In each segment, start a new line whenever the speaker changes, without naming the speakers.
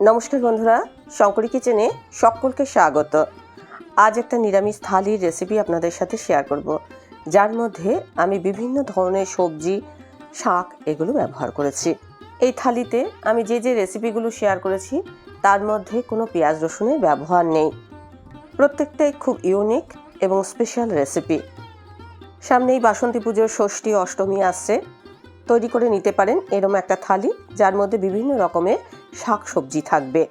নমস্কার বন্ধুরা, শঙ্করী কিচেনে সকলকে স্বাগত। আজ একটা নিরামিষ থালির রেসিপি আপনাদের সাথে শেয়ার করব। যার মধ্যে আমি বিভিন্ন ধরনের সবজি, শাক এগুলো ব্যবহার করেছি। এই থালিতে আমি যে যে রেসিপিগুলো শেয়ার করেছি, তার মধ্যে কোনো পেঁয়াজ রসুনের ব্যবহার নেই। প্রত্যেকটাই খুব ইউনিক এবং স্পেশাল রেসিপি সামনেই বাসন্তী পুজোর ষষ্ঠী, অষ্টমী আসছে। তৈরি করে নিতে পারেন এরম একটা থালি, যার মধ্যে বিভিন্ন রকমের শাক সবজি থাকবে।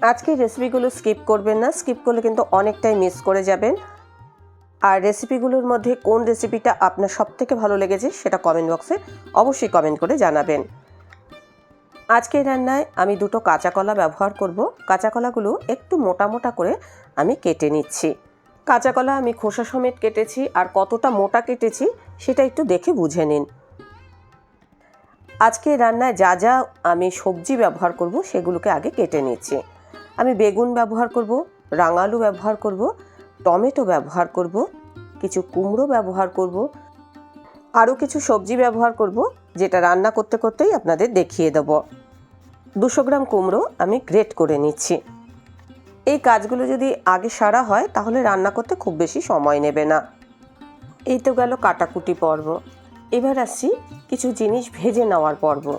আজকের রেসিপিগুলো স্কিপ করবেন না। স্কিপ করলে কিন্তু অনেকটাই মিস করে যাবেন। আর রেসিপিগুলোর মধ্যে কোন রেসিপিটা আপনার সব থেকে ভালো লেগেছে সেটা কমেন্ট বক্সে অবশ্যই কমেন্ট করে জানাবেন। আজকের রান্নায় আমি দুটো কাঁচা কলা ব্যবহার করব। কাঁচা কলাগুলো একটু মোটা মোটা করে আমি কেটে নিচ্ছি। কাঁচা কলা আমি খোসা সমেত কেটেছি। আর কতটা মোটা কেটেছি সেটা একটু দেখে বুঝে নিন। আজকে রান্নায় যা যা আমি সবজি ব্যবহার করব, সেগুলোকে আগে কেটে নিচ্ছি। আমি বেগুন ব্যবহার করব, রাঙালু ব্যবহার করব, টমেটো ব্যবহার করব, কিছু কুমড়ো ব্যবহার করব, আরও কিছু সবজি ব্যবহার করব, যেটা রান্না করতে করতেই আপনাদের দেখিয়ে দেব। দুশো গ্রাম কুমড়ো আমি গ্রেট করে নিচ্ছি। এই কাজগুলো যদি আগে সারা হয়, তাহলে রান্না করতে খুব বেশি সময় নেবে না। এই তো গেল কাটাকুটি পর্ব। এবার আসছি কিছু জিনিস ভেজে নেওয়ার পর্ব।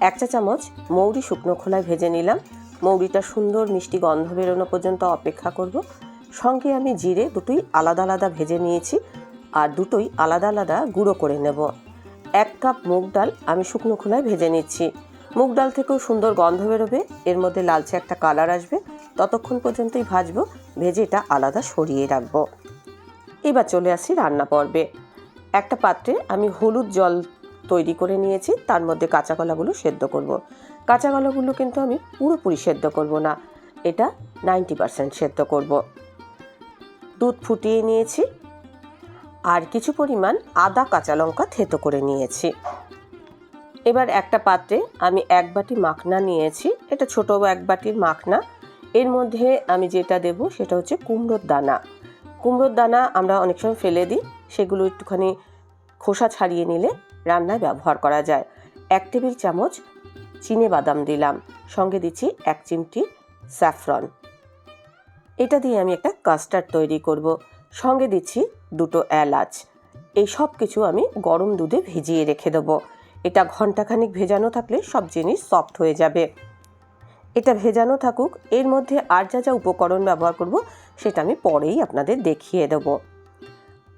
এক চা চামচ মৌরি শুকনো খোলায় ভেজে নিলাম। মৌরিটা সুন্দর মিষ্টি গন্ধ বেরোনো পর্যন্ত অপেক্ষা করব। সঙ্গে আমি জিরে দুটোই আলাদা আলাদা ভেজে নিয়েছি আর দুটোই আলাদা আলাদা গুঁড়ো করে নেব। এক কাপ মুগ ডাল আমি শুকনো খোলায় ভেজে নিচ্ছি। মুগ ডাল থেকেও সুন্দর গন্ধ বেরোবে, এর মধ্যে লালচে একটা কালার আসবে। ততক্ষণ পর্যন্তই ভাজবো, ভেজে এটা আলাদা সরিয়ে রাখব। এবার চলে আসি রান্না পর্বে। একটা পাত্রে আমি হলুদ জল তৈরি করে নিয়েছি, তার মধ্যে কাঁচা কলাগুলো সেদ্ধ করব। কাঁচা কলাগুলো কিন্তু আমি পুরোপুরি সেদ্ধ করব না, এটা নাইনটি পারসেন্ট সেদ্ধ করব। দুধ ফুটিয়ে নিয়েছি আর কিছু পরিমাণ আদা কাঁচা লঙ্কা থেতো করে নিয়েছি এবার একটা পাত্রে আমি এক বাটি মাখনা নিয়েছি, এটা ছোট এক বাটির মাখনা এর মধ্যে আমি যেটা দেব সেটা হচ্ছে কুমড়োর দানা কুমড়োর দানা আমরা অনেক সময় ফেলে দিই, সেগুলো একটুখানি খোসা ছাড়িয়ে নিলে রান্নায় ব্যবহার করা যায়। এক টেবিল চামচ চিনে বাদাম দিলাম, সঙ্গে দিচ্ছি এক চিমটি স্যাফরন। এটা দিয়ে আমি একটা কাস্টার্ড তৈরি করব, সঙ্গে দিচ্ছি দুটো এলাচ। এই সব কিছু আমি গরম দুধে ভিজিয়ে রেখে দেবো। এটা ঘন্টাখানিক ভেজানো থাকলে সব জিনিস সফট হয়ে যাবে। এটা ভেজানো থাকুক, এর মধ্যে আর যা যা উপকরণ ব্যবহার করব সেটা আমি পরেই আপনাদের দেখিয়ে দেব।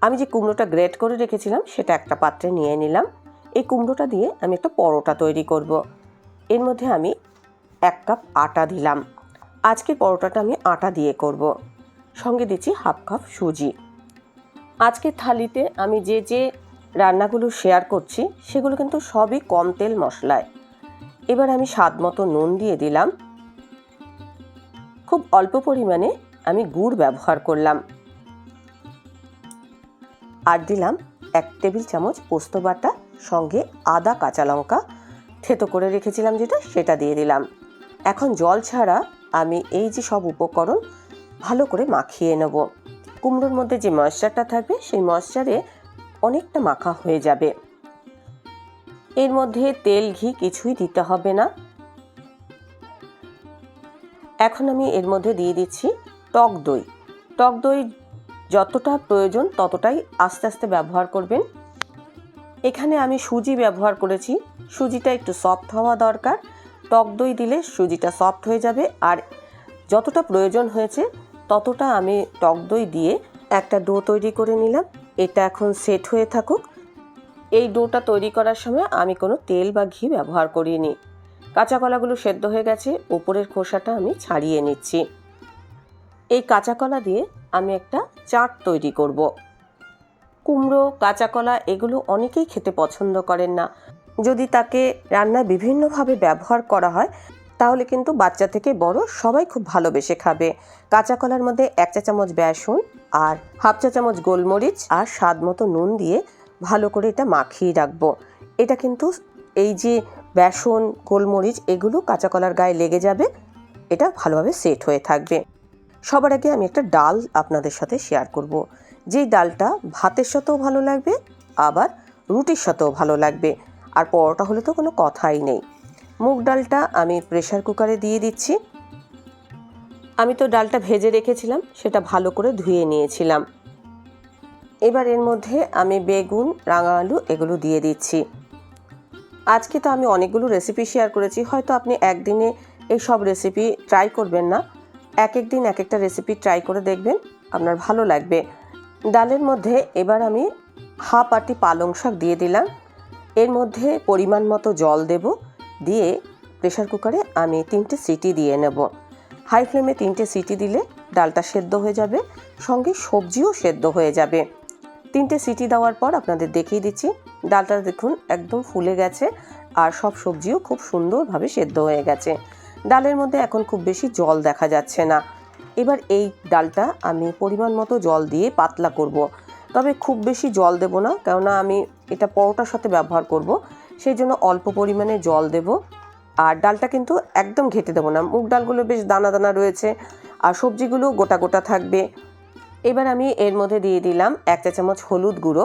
আমি যে কুমড়োটা গ্রেট করে রেখেছিলাম, সেটা একটা পাত্রে নিয়ে নিলাম। এই কুমড়োটা দিয়ে আমি একটা পরোটা তৈরি করব। এর মধ্যে আমি এক কাপ আটা দিলাম। আজকের পরোটাটা আমি আটা দিয়ে করব। সঙ্গে দিচ্ছি হাফ কাপ সুজি। আজকের থালিতে আমি যে যে রান্নাগুলো শেয়ার করছি, সেগুলো কিন্তু সবই কম তেল মশলায়। এবার আমি স্বাদ মতো নুন দিয়ে দিলাম। খুব অল্প পরিমাণে আমি গুড় ব্যবহার করলাম। আর দিলাম এক টেবিল চামচ পোস্ত বাটা, সঙ্গে আদা কাঁচা লঙ্কা। থেতো করে রেখেছিলাম যেটা, সেটা দিয়ে দিলাম। এখন জল ছাড়া আমি এই যে সব উপকরণ ভালো করে মাখিয়ে নেব। কুমড়োর মধ্যে যে ময়েশ্চারটা থাকবে, সেই ময়েশ্চারে অনেকটা মাখা হয়ে যাবে। এর মধ্যে তেল, ঘি কিছুই দিতে হবে না। এখন আমি এর মধ্যে দিয়ে দিচ্ছি টক দই। টক দই যতটা প্রয়োজন ততটাই আস্তে আস্তে ব্যবহার করবেন। এখানে আমি সুজি ব্যবহার করেছি। সুজিটা একটু সফট হওয়া দরকার। টক দই দিলে সুজিটা সফট হয়ে যাবে আর যতটা প্রয়োজন হয়েছে ততটা আমি টক দই দিয়ে একটা ডো তৈরি করে নিলাম। এটা এখন সেট হয়ে থাকুক। এই ডোটা তৈরি করার সময় আমি কোনো তেল বা ঘি ব্যবহার করিনি। কাঁচা কলাগুলো সেদ্ধ হয়ে গেছে। ওপরের খোসাটা আমি ছাড়িয়ে নিচ্ছি। এই কাঁচা কলা দিয়ে আমি একটা চাট তৈরি করব। কুমড়ো কাঁচা কলা এগুলো অনেকেই খেতে পছন্দ করেন না। যদি তাকে রান্নায় বিভিন্নভাবে ব্যবহার করা হয়, তাহলে কিন্তু বাচ্চা থেকে বড় সবাই খুব ভালোবেসে খাবে। কাঁচা কলার মধ্যে এক চা চামচ বেসন আর হাফ চা চামচ গোলমরিচ আর স্বাদ মতো নুন দিয়ে ভালো করে এটা মাখিয়ে রাখব। এটা কিন্তু এই যে বেসন, গোলমরিচ এগুলো কাঁচা কলার গায়ে লেগে যাবে, এটা ভালোভাবে সেট হয়ে থাকবে। সবার আগে আমি একটা ডাল আপনাদের সাথে শেয়ার করব। যেই ডালটা ভাতের সাথেও ভালো লাগবে, আবার রুটির সাথেও ভালো লাগবে। আর পরোটা হলে তো কোনো কথাই নেই। মুগ ডালটা আমি প্রেশার কুকারে দিয়ে দিচ্ছি। আমি তো ডালটা ভেজে রেখেছিলাম, সেটা ভালো করে ধুয়ে নিয়েছিলাম। এবার এর মধ্যে আমি বেগুন রাঙা আলু এগুলো দিয়ে দিচ্ছি। আজকে তো আমি অনেকগুলো রেসিপি শেয়ার করেছি, হয়তো আপনি একদিনে এই সব রেসিপি ট্রাই করবেন না। এক এক দিন এক একটা রেসিপি ট্রাই করে দেখবেন, আপনার ভালো লাগবে। ডালের মধ্যে এবার আমি হাফ আটি পালং শাক দিয়ে দিলাম। এর মধ্যে পরিমাণ মতো জল দেব, দিয়ে প্রেশার কুকারে আমি তিনটে সিটি দিয়ে নেব। হাই ফ্লেমে তিনটে সিটি দিলে ডালটা সেদ্ধ হয়ে যাবে, সঙ্গে সবজিও সেদ্ধ হয়ে যাবে। তিনটে সিটি দেওয়ার পর আপনাদের দেখিয়ে দিচ্ছি, ডালটা দেখুন একদম ফুলে গেছে, আর সব সবজিও খুব সুন্দরভাবে সেদ্ধ হয়ে গেছে। ডালের মধ্যে এখন খুব বেশি জল দেখা যাচ্ছে না। এবার এই ডালটা আমি পরিমাণ মতো জল দিয়ে পাতলা করব। তবে খুব বেশি জল দেব না, কেননা আমি এটা পরোটার সাথে ব্যবহার করব সেই জন্য অল্প পরিমাণে জল দেব। আর ডালটা কিন্তু একদম ঘেটে দেবো না, মুগ ডালগুলো বেশ দানা দানা রয়েছে, আর সবজিগুলো গোটা গোটা থাকবে। এবার আমি এর মধ্যে দিয়ে দিলাম এক চা চামচ হলুদ গুঁড়ো,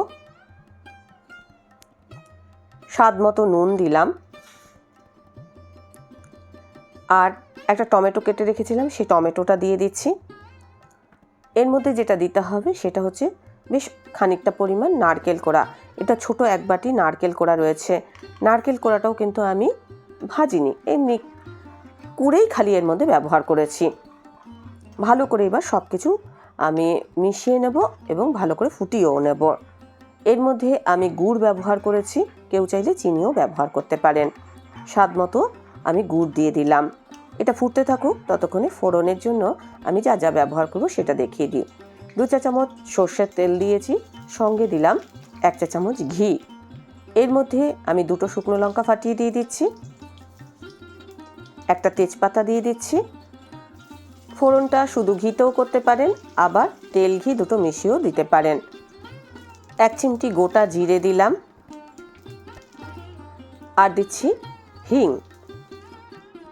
স্বাদ মতো নুন দিলাম। আর একটা টমেটো কেটে রেখেছিলাম, সেই টমেটোটা দিয়ে দিচ্ছি। এর মধ্যে যেটা দিতে হবে সেটা হচ্ছে বেশ খানিকটা পরিমাণ নারকেল কোড়া। এটা ছোট এক বাটি নারকেল কোড়া রয়েছে। নারকেল কোড়াটাও কিন্তু আমি ভাজিনি, এমনি কুড়েই খালি এর মধ্যে ব্যবহার করেছি। ভালো করে এবার সব কিছু আমি মিশিয়ে নেব এবং ভালো করে ফুটিয়েও নেব। এর মধ্যে আমি গুড় ব্যবহার করেছি, কেউ চাইলে চিনিও ব্যবহার করতে পারেন। স্বাদ মতো আমি গুড় দিয়ে দিলাম। এটা ফুটতে থাকুক, ততক্ষণে ফোড়নের জন্য আমি যা যা ব্যবহার করব সেটা দেখিয়ে দিই। দু চা চামচ সর্ষের তেল দিয়েছি, সঙ্গে দিলাম এক চা চামচ ঘি। এর মধ্যে আমি দুটো শুকনো লঙ্কা ফাটিয়ে দিয়ে দিচ্ছি। একটা তেজপাতা দিয়ে দিচ্ছি। ফোড়নটা শুধু ঘিতেও করতে পারেন, আবার তেল ঘি দুটো মিশিয়েও দিতে পারেন। এক চিমটি গোটা জিরে দিলাম। আর দিচ্ছি হিং।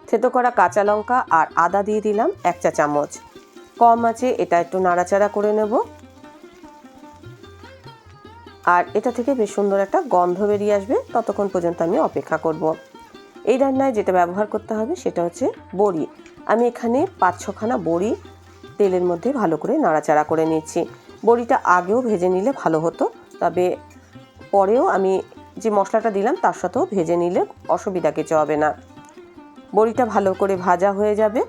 থেতো করা কাঁচা লঙ্কা আর আদা দিয়ে দিলাম এক চা চামচ। কম আছে, এটা একটু নাড়াচাড়া করে নেব। আর এটা থেকে বেশ সুন্দর একটা গন্ধ বেরিয়ে আসবে, ততক্ষণ পর্যন্ত আমি অপেক্ষা করব। এই রান্নায় যেটা ব্যবহার করতে হবে সেটা হচ্ছে বড়ি। আমি এখানে পাঁচ ছখানা বড়ি তেলের মধ্যে ভালো করে নাড়াচাড়া করে নিচ্ছি। বড়িটা আগেও ভেজে নিলে ভালো হতো, তবে পরেও আমি যে মশলাটা দিলাম তার সাথেও ভেজে নিলে অসুবিধা কিছু হবে না। বড়িটা ভালো করে ভাজা হয়ে যাবে।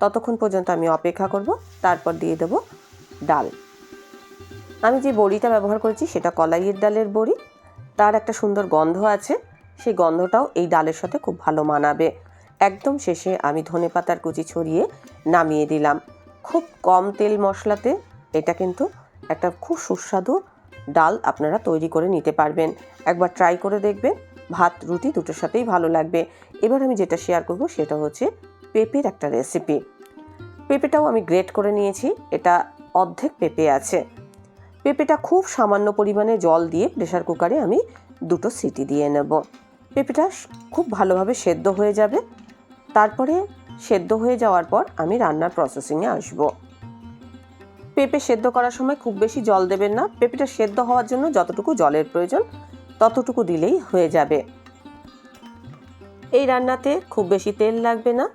ততক্ষণ পর্যন্ত আমি অপেক্ষা করব, তারপর দিয়ে দেব ডাল। আমি যে বড়িটা ব্যবহার করেছি সেটা কলাইয়ের ডালের বড়ি। তার একটা সুন্দর গন্ধ আছে, সেই গন্ধটাও এই ডালের সাথে খুব ভালো মানাবে। একদম শেষে আমি ধনে পাতার কুচি ছড়িয়ে নামিয়ে দিলাম। খুব কম তেল মশলাতে এটা কিন্তু একটা খুব সুস্বাদু ডাল আপনারা তৈরি করে নিতে পারবেন। একবার ট্রাই করে দেখবেন। ভাত, রুটি দুটোর সাথেই ভালো লাগবে। এবার আমি যেটা শেয়ার করব সেটা হচ্ছে পেঁপের একটা রেসিপি পেঁপেটাও আমি গ্রেট করে নিয়েছি, এটা অর্ধেক পেঁপে আছে। পেঁপেটা খুব সামান্য পরিমাণে জল দিয়ে প্রেশার কুকারে আমি দুটো সিটি দিয়ে নেব। পেঁপেটা খুব ভালোভাবে সেদ্ধ হয়ে যাবে। তারপরে সেদ্ধ হয়ে যাওয়ার পর আমি রান্নার প্রসেসিংয়ে আসব। পেঁপে সেদ্ধ করার সময় খুব বেশি জল দেবেন না। পেঁপেটা সেদ্ধ হওয়ার জন্য যতটুকু জলের প্রয়োজন ততটুকু দিলেই হয়ে যাবে। এই রান্নাতে খুব বেশি তেল লাগবে না।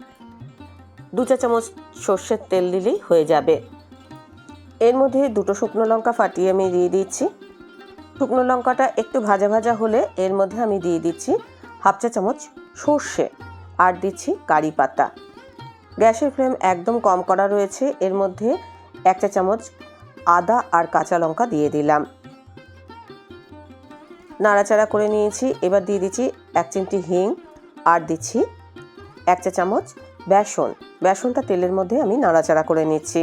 দু চা চামচ সর্ষের তেল দিলেই হয়ে যাবে। এর মধ্যে দুটো শুকনো লঙ্কা ফাটিয়ে আমি দিয়ে দিচ্ছি। শুকনো লঙ্কাটা একটু ভাজা ভাজা হলে এর মধ্যে আমি দিয়ে দিচ্ছি হাফ চা চামচ সর্ষে আর দিচ্ছি কারি পাতা। গ্যাসের ফ্লেম একদম কম করা রয়েছে, এর মধ্যে এক চা চামচ আদা আর কাঁচা লঙ্কা দিয়ে দিলাম। নাড়াচাড়া করে নিয়েছি। এবার দিয়ে দিচ্ছি এক চিমটি হিং আর দিচ্ছি এক চা চামচ বেসন। বেসনটা তেলের মধ্যে আমি নাড়াচাড়া করে নিচ্ছি।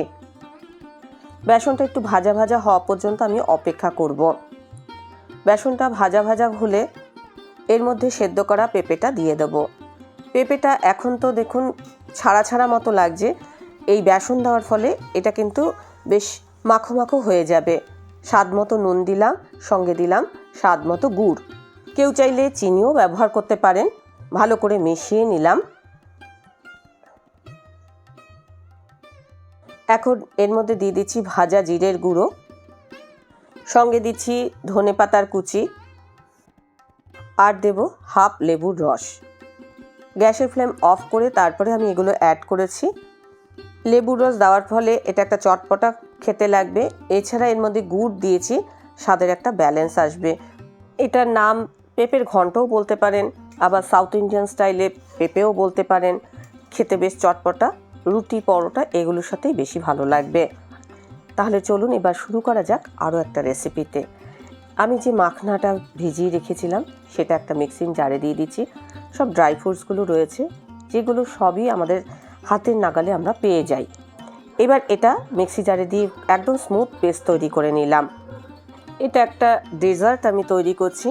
বেসনটা একটু ভাজা ভাজা হওয়া পর্যন্ত আমি অপেক্ষা করব। বেসনটা ভাজা ভাজা হলে এর মধ্যে সেদ্ধ করা পেঁপেটা দিয়ে দেব। পেঁপেটা এখন তো দেখুন ছাড়া ছাড়া মতো লাগছে। এই বেসন দেওয়ার ফলে এটা কিন্তু বেশ মাখো মাখো হয়ে যাবে। স্বাদ মতো নুন দিলাম, সঙ্গে দিলাম স্বাদ মতো গুড়। কেউ চাইলে চিনিও ব্যবহার করতে পারেন। ভালো করে মিশিয়ে নিলাম। এখন এর মধ্যে দিয়ে দিচ্ছি ভাজা জিরের গুঁড়ো। সঙ্গে দিচ্ছি ধনে পাতার কুচি। আর দেব হাফ লেবুর রস। গ্যাসের ফ্লেম অফ করে তারপরে আমি এগুলো অ্যাড করেছি। লেবুর রস দেওয়ার ফলে এটা একটা চটপটা খেতে লাগবে। এছাড়া এর মধ্যে গুড় দিয়েছি। স্বাদের একটা ব্যালেন্স আসবে। এটার নাম পেঁপের ঘন্টও বলতে পারেন, আবার সাউথ ইন্ডিয়ান স্টাইলে পেঁপেও বলতে পারেন। খেতে বেশ চটপটা, রুটি, পরোটা, এগুলোর সাথেই বেশি ভালো লাগবে। তাহলে চলুন এবার শুরু করা যাক আরও একটা রেসিপিতে। আমি যে মাখনাটা ভিজিয়ে রেখেছিলাম, সেটা একটা মিক্সিং জারে দিয়ে দিচ্ছি। সব ড্রাই ফ্রুটসগুলো রয়েছে, যেগুলো সবই আমাদের হাতের নাগালে আমরা পেয়ে যাই। এবার এটা মিক্সি জারে দিয়ে একদম স্মুথ পেস্ট তৈরি করে নিলাম। এটা একটা ডেজার্ট আমি তৈরি করছি।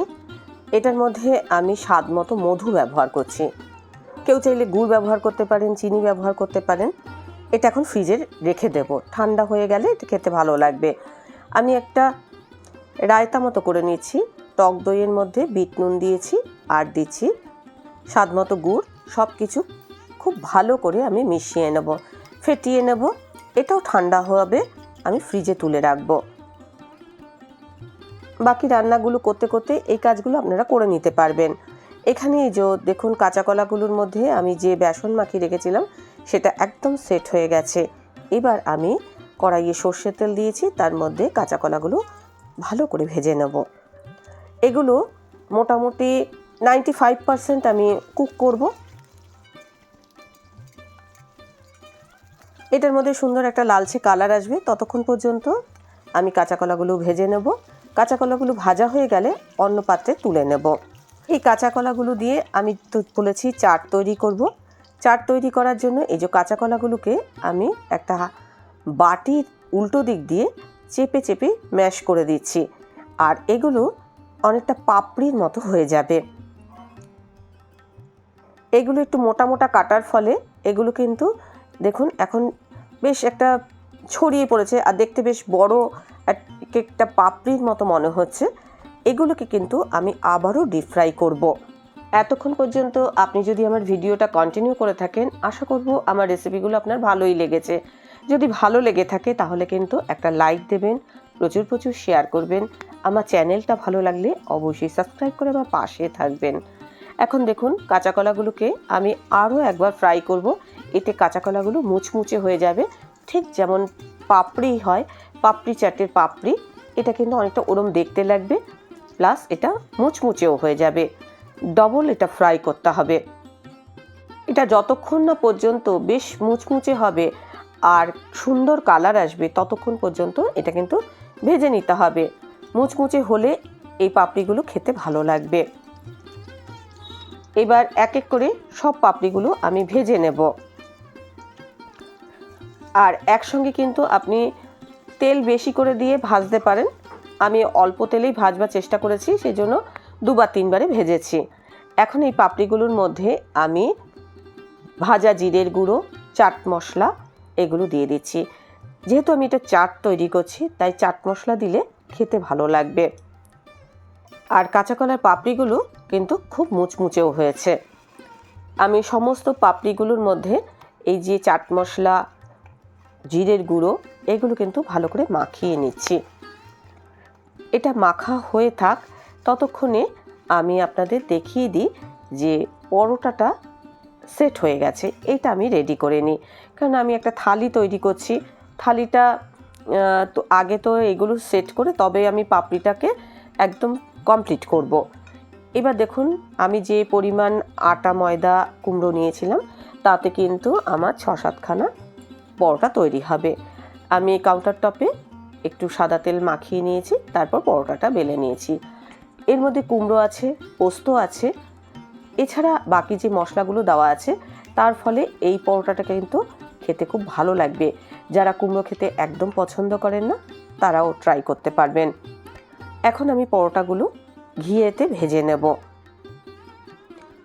এটার মধ্যে আমি স্বাদ মতো মধু ব্যবহার করছি। কেউ চাইলে গুড় ব্যবহার করতে পারেন, চিনি ব্যবহার করতে পারেন। এটা এখন ফ্রিজে রেখে দেব। ঠান্ডা হয়ে গেলে এটা খেতে ভালো লাগবে। আমি একটা রায়তা মতো করে নিয়েছি। টক দইয়ের মধ্যে বিট নুন দিয়েছি আর দিচ্ছি স্বাদ মতো গুড়। সব কিছু খুব ভালো করে আমি মিশিয়ে নেব, ফেটিয়ে নেব। এটাও ঠান্ডা হবে, আমি ফ্রিজে তুলে রাখব। বাকি রান্নাগুলো করতে করতে এই কাজগুলো আপনারা করে নিতে পারবেন। এখানে এই যে দেখুন কাঁচা কলাগুলোর মধ্যে আমি যে বেসন মাখিয়ে রেখেছিলাম, সেটা একদম সেট হয়ে গেছে। এবার আমি কড়াইয়ে সর্ষের তেল দিয়েছি, তার মধ্যে কাঁচা কলাগুলো ভালো করে ভেজে নেব। এগুলো মোটামুটি নাইনটি ফাইভ পারসেন্ট আমি কুক করব। এটার মধ্যে সুন্দর একটা লালচে কালার আসবে। ততক্ষণ পর্যন্ত আমি কাঁচা কলাগুলো ভেজে নেব। কাঁচা কলাগুলো ভাজা হয়ে গেলে অন্য পাত্রে তুলে নেব। এই কাঁচা কলাগুলো দিয়ে আমি তো বলেছি চাট তৈরি করব। চাট তৈরি করার জন্য এই যে কাঁচা কলাগুলোকে আমি একটা বাটির উল্টো দিক দিয়ে চেপে চেপে ম্যাশ করে দিচ্ছি। আর এগুলো অনেকটা পাপড়ির মতো হয়ে যাবে। এগুলো একটু মোটা মোটা কাটার ফলে এগুলো কিন্তু দেখুন এখন বেশ একটা ছড়িয়ে পড়েছে আর দেখতে বেশ বড় একটা পাপড়ির মতো মনে হচ্ছে, এগুলোকে কিন্তু আমি আবারও ডিপ ফ্রাই করব। এতক্ষণ পর্যন্ত আপনি যদি আমার ভিডিওটা কন্টিনিউ করে থাকেন, আশা করব আমার রেসিপিগুলো আপনার ভালোই লেগেছে। যদি ভালো লেগে থাকে, তাহলে কিন্তু একটা লাইক দেবেন, প্রচুর প্রচুর শেয়ার করবেন। আমার চ্যানেলটা ভালো লাগলে অবশ্যই সাবস্ক্রাইব করে আমার পাশে থাকবেন। এখন দেখুন কাঁচা কলাগুলোকে আমি আরও একবার ফ্রাই করব। এতে কাঁচা কলাগুলো মুচমুচে হয়ে যাবে, ঠিক যেমন পাপড়ি হয় পাপড়ি চাটের পাপড়ি, এটা কিন্তু অনেকটা ওরম দেখতে লাগবে, প্লাস এটা মুচমুচেও হয়ে যাবে। ডবল এটা ফ্রাই করতে হবে। এটা যতক্ষণ না পর্যন্ত বেশ মুচমুচে হবে আর সুন্দর কালার আসবে, ততক্ষণ পর্যন্ত এটা কিন্তু ভেজে নিতে হবে। মুচমুচে হলে এই পাপড়িগুলো খেতে ভালো লাগবে। এবার এক এক করে সব পাপড়িগুলো আমি ভেজে নেব। আর একসঙ্গে কিন্তু আপনি তেল বেশি করে দিয়ে ভাজতে পারেন। আমি অল্প তেলেই ভাজবার চেষ্টা করেছি সেই জন্য দুবার তিনবারে ভেজেছি। এখন এই পাপড়িগুলোর মধ্যে আমি ভাজা জিরের গুঁড়ো, চাট মশলা এগুলো দিয়ে দিচ্ছি। যেহেতু আমি এটা চাট তৈরি করছি, তাই চাট মশলা দিলে খেতে ভালো লাগবে। আর কাঁচা কলার পাপড়িগুলো কিন্তু খুব মুচমুচেও হয়েছে। আমি সমস্ত পাপড়িগুলোর মধ্যে এই যে চাট মশলা, জিরের গুঁড়ো এগুলো কিন্তু ভালো করে মাখিয়ে নিচ্ছি। এটা মাখা হয়ে থাক, ততক্ষণে আমি আপনাদের দেখিয়ে দিই যে পরোটাটা সেট হয়ে গেছে। এইটা আমি রেডি করে নিই। কারণ আমি একটা থালি তৈরি করছি। থালিটা তো আগে তো এগুলো সেট করে তবে আমি পাপড়িটাকে একদম কমপ্লিট করব। এবার দেখুন, আমি যে পরিমাণ আটা, ময়দা, কুমড়ো নিয়েছিলাম, তাতে কিন্তু আমার ছ সাতখানা পরোটা তৈরি হবে। আমি কাউন্টার টপে একটু সাদা তেল মাখিয়ে নিয়েছি, তারপর পরোটাটা বেলে নিয়েছি। এর মধ্যে কুমড়ো আছে, পোস্ত আছে, এছাড়া বাকি যে মশলাগুলো দেওয়া আছে, তার ফলে এই পরোটাটা কিন্তু খেতে খুব ভালো লাগবে। যারা কুমড়ো খেতে একদম পছন্দ করেন না, তারাও ট্রাই করতে পারবেন। এখন আমি পরোটাগুলো ঘিয়েতে ভেজে নেব।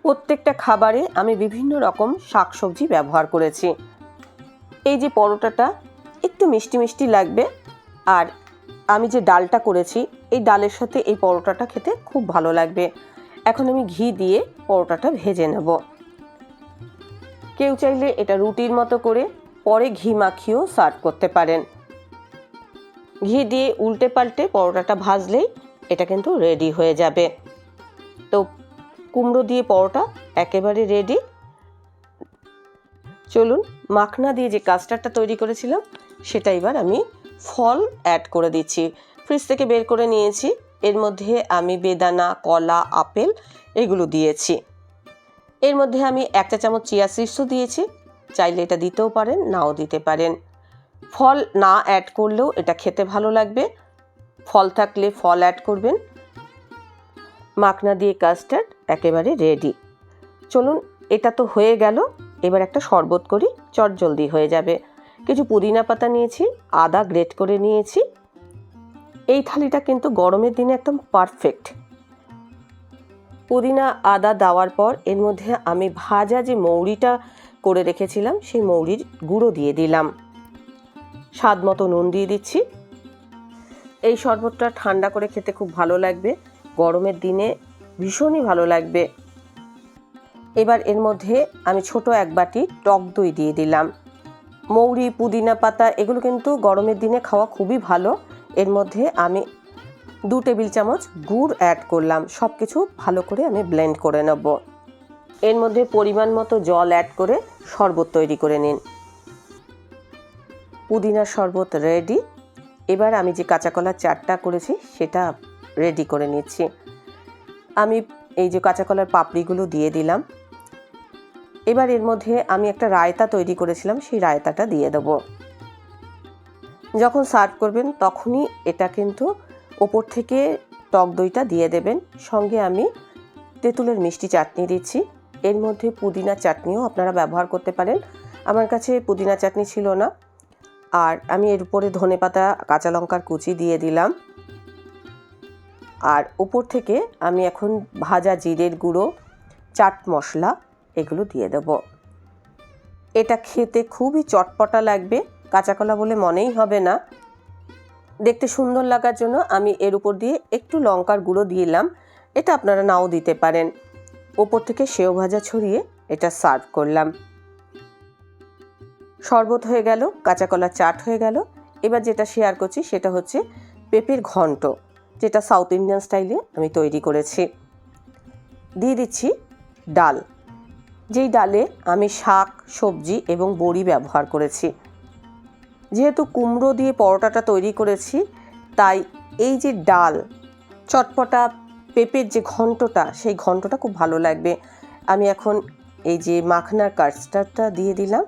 প্রত্যেকটা খাবারে আমি বিভিন্ন রকম শাকসবজি ব্যবহার করেছি। এই যে পরোটাটা একটু মিষ্টি মিষ্টি লাগবে। আর আমি যে ডালটা করেছি, এই ডালের সাথে এই পরোটাটা খেতে খুব ভালো লাগবে। এখন আমি ঘি দিয়ে পরোটাটা ভেজে নেব। কেউ চাইলে এটা রুটির মতো করে পরে ঘি মাখিয়েও সার্ভ করতে পারেন। ঘি দিয়ে উল্টে পাল্টে পরোটাটা ভাজলেই এটা কিন্তু রেডি হয়ে যাবে। তো কুমড়ো দিয়ে পরোটা একেবারে রেডি। চলুন, মাখনা দিয়ে যে কাস্টার্ডটা তৈরি করেছিলাম সেটা এবার আমি ফল অ্যাড করে দিচ্ছি। ফ্রিজ থেকে বের করে নিয়েছি। এর মধ্যে আমি বেদানা, কলা, আপেল এগুলো দিয়েছি। এর মধ্যে আমি একটা চামচ চিয়া সিডসও দিয়েছি। চাইলে এটা দিতেও পারেন, নাও দিতে পারেন। ফল না অ্যাড করলেও এটা খেতে ভালো লাগবে। ফল থাকলে ফল অ্যাড করবেন। মাখনা দিয়ে কাস্টার্ড একেবারে রেডি চলুন, এটা তো হয়ে গেল। এবার একটা শরবত করি চট জলদি হয়ে যাবে। কিছু পুদিনা পাতা নিয়েছি, আদা গ্রেট করে নিয়েছি। এই থালিটা কিন্তু গরমের দিনে একদম পারফেক্ট পুদিনা, আদা দেওয়ার পর এর মধ্যে আমি ভাজা যে মৌরিটা করে রেখেছিলাম, সেই মৌরির গুঁড়ো দিয়ে দিলাম। স্বাদ মতো নুন দিয়ে দিচ্ছি। এই শরবতটা ঠান্ডা করে খেতে খুব ভালো লাগবে। গরমের দিনে ভীষণই ভালো লাগবে। এবার এর মধ্যে আমি ছোট এক বাটি টক দই দিয়ে দিলাম। মৌরি, পুদিনা পাতা, এগুলো কিন্তু গরমের দিনে খাওয়া খুবই ভালো। এর মধ্যে আমি দু টেবিল চামচ গুড় অ্যাড করলাম। সব কিছু ভালো করে আমি ব্লেন্ড করে নেব। এর মধ্যে পরিমাণ মতো জল অ্যাড করে শরবত তৈরি করে নিন। পুদিনার শরবত রেডি এবার আমি যে কাঁচা কলার চাটটা করেছি, সেটা রেডি করে নিচ্ছি। আমি এই যে কাঁচা কলার পাপড়িগুলো দিয়ে দিলাম। এবার এর মধ্যে আমি একটা রায়তা তৈরি করেছিলাম, সেই রায়তাটা দিয়ে দেব। যখন সার্ভ করবেন, তখনই এটা কিন্তু ওপর থেকে টক দইটা দিয়ে দেবেন। সঙ্গে আমি তেঁতুলের মিষ্টি চাটনি দিচ্ছি। এর মধ্যে পুদিনা চাটনিও আপনারা ব্যবহার করতে পারেন। আমার কাছে পুদিনা চাটনি ছিল না। আর আমি এর উপরে ধনে পাতা কাঁচা লঙ্কার কুচি দিয়ে দিলাম। আর উপর থেকে আমি এখন ভাজা জিরের গুঁড়ো, চাট মশলা এগুলো দিয়ে দেব। এটা খেতে খুবই চটপটা লাগবে, কাঁচা কলা বলে মনেই হবে না। দেখতে সুন্দর লাগার জন্য আমি এর উপর দিয়ে একটু লঙ্কার গুঁড়ো দিলাম। এটা আপনারা নাও দিতে পারেন। ওপর থেকে সেও ভাজা ছড়িয়ে এটা সার্ভ করলাম। শরবত হয়ে গেল, কাঁচা কলা চাট হয়ে গেল। এবার যেটা শেয়ার করছি সেটা হচ্ছে পেঁপের ঘন্ট, যেটা সাউথ ইন্ডিয়ান স্টাইলে আমি তৈরি করেছি। দিয়ে দিচ্ছি ডাল। যেই ডালে আমি শাক, সবজি এবং বড়ি ব্যবহার করেছি। যেহেতু কুমড়ো দিয়ে পরোটাটা তৈরি করেছি, তাই এই যে ডাল, চটপটা, পেঁপের যে ঘন্টটা, সেই ঘন্টটা খুব ভালো লাগবে। আমি এখন এই যে মাখনার কাস্টার্ডটা দিয়ে দিলাম,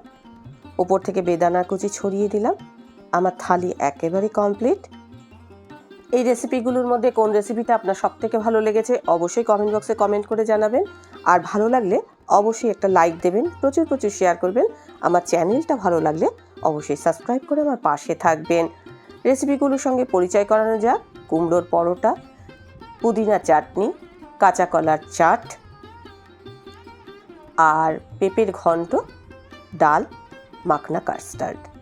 ওপর থেকে বেদানার কুচি ছড়িয়ে দিলাম। আমার থালি একেবারে কমপ্লিট। এই রেসিপিগুলোর মধ্যে কোন রেসিপিটা আপনার সব থেকে ভালো লেগেছে, অবশ্যই কমেন্ট বক্সে কমেন্ট করে জানাবেন। আর ভালো লাগলে অবশ্যই একটা লাইক দেবেন, প্রচুর প্রচুর শেয়ার করবেন। আমার চ্যানেলটা ভালো লাগলে অবশ্যই সাবস্ক্রাইব করে আমার পাশে থাকবেন। রেসিপিগুলোর সঙ্গে পরিচয় করানো যাক। কুমড়োর পরোটা, পুদিনা চাটনি, কাঁচা কলার চাট, আর পেঁপের ঘন্ট, ডাল, মাখনা কাস্টার্ড